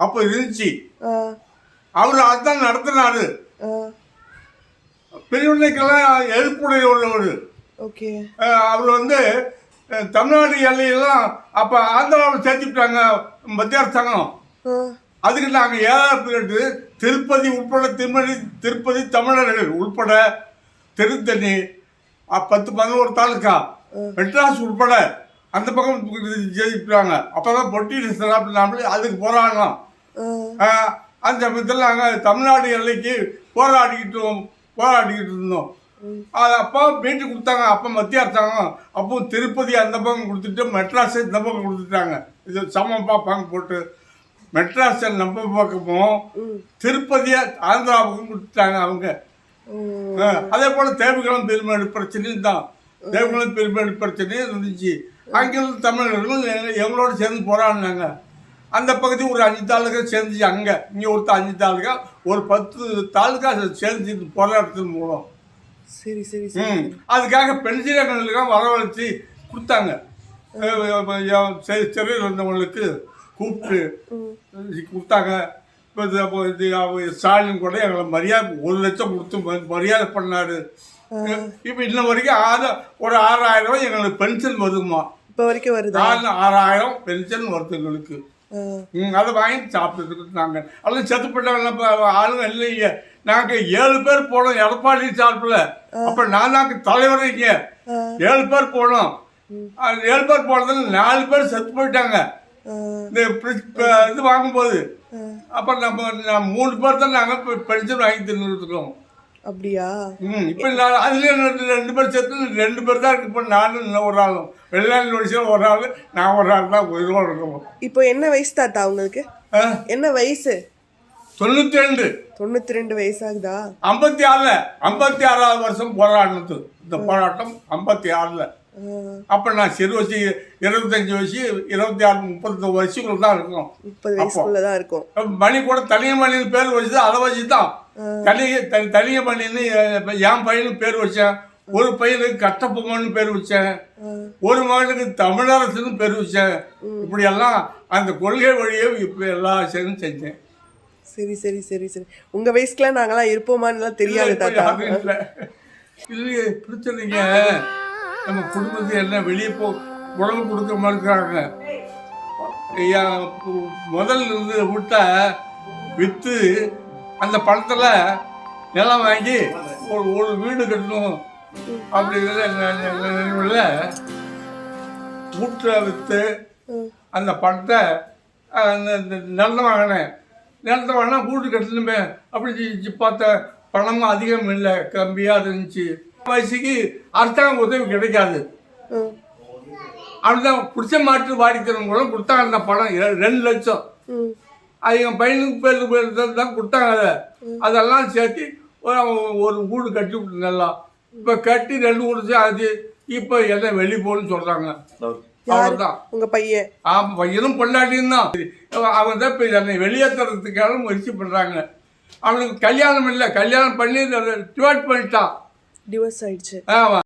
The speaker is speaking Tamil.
அப்போ இருந்துச்சு அவர் அதான் நடத்தினாரு. ஆ. பிரிவினைக்கெல்லாம் எதிர்ப்புடைய உள்ளவர். ஓகே. அவர் வந்து தமிழ்நாடு எல்லையெல்லாம் அப்போ ஆந்திராவில் சேர்த்துட்டாங்க மத்திய அரசாங்கம். அதுக்கு நாங்கள் ஏழாவது பீரியடு திருப்பதி உட்பட திருமதி திருப்பதி தமிழர்கள் உட்பட திருத்தணி பத்து பதினோரு தாலுக்கா மெட்ராஸ் உட்பட அந்த பக்கம் ஜெயிக்கிறாங்க அப்போ தான் பொட்டி நாமளே அதுக்கு ஆஹ் அந்த சமயத்தில் நாங்கள் தமிழ்நாடு எல்லைக்கு போராடிக்கிட்டு போராடிக்கிட்டு இருந்தோம். அது அப்போ மீட்டு கொடுத்தாங்க அப்போ மத்திய அரசாங்கம். அப்போ திருப்பதி அந்த பக்கம் கொடுத்துட்டு மெட்ராஸை இந்த பக்கம் கொடுத்துட்டாங்க. இது சமம் பார்ப்பாங்க போட்டு மெட்ராஸை நம்ம பக்கமும் திருப்பதியை ஆந்திரா பக்கம் கொடுத்துட்டாங்க அவங்க. அதே போல் தேவகுளம் பெருமாடு பிரச்சனையும் தான். தேவகுளம் பெருமாடு பிரச்சனையும் இருந்துச்சு. அங்கிருந்து தமிழர்களும் எங்க- எங்களோட சேர்ந்து போராடினாங்க. அந்த பகுதி ஒரு அஞ்சு தாலுக்கா சேர்ந்துச்சு அங்கே இங்கே ஒரு அஞ்சு தாலுக்கா ஒரு பத்து தாலுக்கா சேர்ந்து போராட்டத்தின் மூலம். சரி சரி ம். அதுக்காக பென்ஷனர்களுக்கெல்லாம் வரவழைச்சி கொடுத்தாங்க. சிறையில் இருந்தவங்களுக்கு கூப்பிட்டு கொடுத்தாங்க. இப்போ ஸ்டாலின் கூட எங்களை மரியாதை ஒரு லட்சம் கொடுத்து மரியாதை பண்ணாரு. இப்போ இன்ன வரைக்கும் ஆறு ஒரு ஆறாயிரம் எங்களுக்கு பென்ஷன் வருதுமா இப்போ வரைக்கும் வருதா? ஆறாயிரம் பென்ஷன் வருது எங்களுக்கு. அதை வாங்கி சாப்பிட்டுட்டு நாங்கள் அதெல்லாம் செத்து போட்டாங்க இப்போ ஆளுங்க இல்லைங்க. நாங்கள் ஏழு பேர் போனோம் எடப்பாடி சார்பில். அப்போ நான் தாங்க தலைவர் இங்கே. ஏழு பேர் போனோம். ஏழு பேர் போனதில் நாலு பேர் செத்து போயிட்டாங்க. இந்த இது வாங்கும்போது. அப்போ நம்ம மூணு பேர் தான் நாங்கள் பென்ஷன் வாங்கி தின்னுருக்கோம் அப்படியா? ம் இப்போ நான் அதுலேயே ரெண்டு பேர் சேர்த்து ரெண்டு பேர் தான் இருக்கு. இப்போ நானும் இன்னும் ஒரு ஆளும். வெள்ளாணி ஒடிசியில் ஒரு ஆள் நான் ஒரு ஆள் தான். உயிரோடு இருக்கோம் இப்போ என்ன வயசு தாத்தா உங்களுக்கு? என்ன வயசு? தொண்ணூற்றி ரெண்டு. தொண்ணூத்தி ரெண்டு வயசாகுதா? ஐம்பத்தி ஆறில். ஐம்பத்தி ஆறாவது வருஷம் போராடினது. இந்த போராட்டம் ஐம்பத்தி ஆறில். அப்போ நான் சிறு வயசு இருபத்தஞ்சி வயசு இருபத்தி ஆறு முப்பத்தி வயசுக்குள்ள தான் இருக்கும். முப்பது வயசுக்குள்ள தான் இருக்கும். மணி கூட தனிய மணின்னு பேர் வச்சு அதை வச்சு தான் தனிய தனி தனிய எ- என் பையனுக்கு பேர் வச்சேன். ஒரு பையனுக்கு கட்டப்பொம்மன்னு பேர் வச்சேன். ஒரு மகனுக்கு தமிழரசுன்னு பேர் வச்சேன். இப்படியெல்லாம் அந்த கொள்கை வழியே இப்போ எல்லா விஷயமும் செஞ்சேன். சரி சரி சரி சரி. உங்க வயசுக்குலாம் நாங்களாம் இருப்போமான்னுலாம் தெரியாது தாத்தா. இல்லையே பிரச்சனைங்க. நம்ம குடும்பத்துக்கு என்ன வெளியே போ உணவு கொடுக்க பு- முதல்ல இருந்து விட்டா விற்று அந்த பணத்தில் நிலம் வாங்கி ஒரு ஒரு வீடு கட்டணும் அப்படிங்கிற நினைவில் வீட்டை விற்று அந்த இந்த நிலத்தை வாங்கினேன். நிலத்தை வாங்கினா வீடு கட்டணுமே அப்படி சி- சி- பார்த்த பணமும் அதிகம் இல்லை கம்மியாக இருந்துச்சு. வயசுக்கு அரசாங்க உதவி கிடைக்காது. அதுதான் பிடிச்ச மாட்டு வாடிக்கிறவங்களும் கொடுத்தாங்க அந்த பணம் ரெண்டு லட்சம். என் பையனுக்கு பேர் பேர் தான் கொடுத்தாங்க. அதை அதெல்லாம் சேர்த்து ஒரு ஒரு வீடு கட்டி விட்டு நல்லா. இப்போ கட்டி ரெண்டு வீடு ஆச்சு இப்போ எல்லாம் வெளியே போகணும்னு சொல்கிறாங்க அவ்வளோதான் உங்க பையன்? ஆமாம் பையனும் பொண்டாட்டியும் தான். அவங்க தான் இப்போ என்னை வெளியேற்றுறதுக்காக முயற்சி பண்ணுறாங்க அவனுக்கு கல்யாணம் இல்லை. கல்யாணம் பண்ணி டிவைட் பண்ணிட்டான். டிவோர்ஸ் ஆயிடுச்சு. ஆமாம்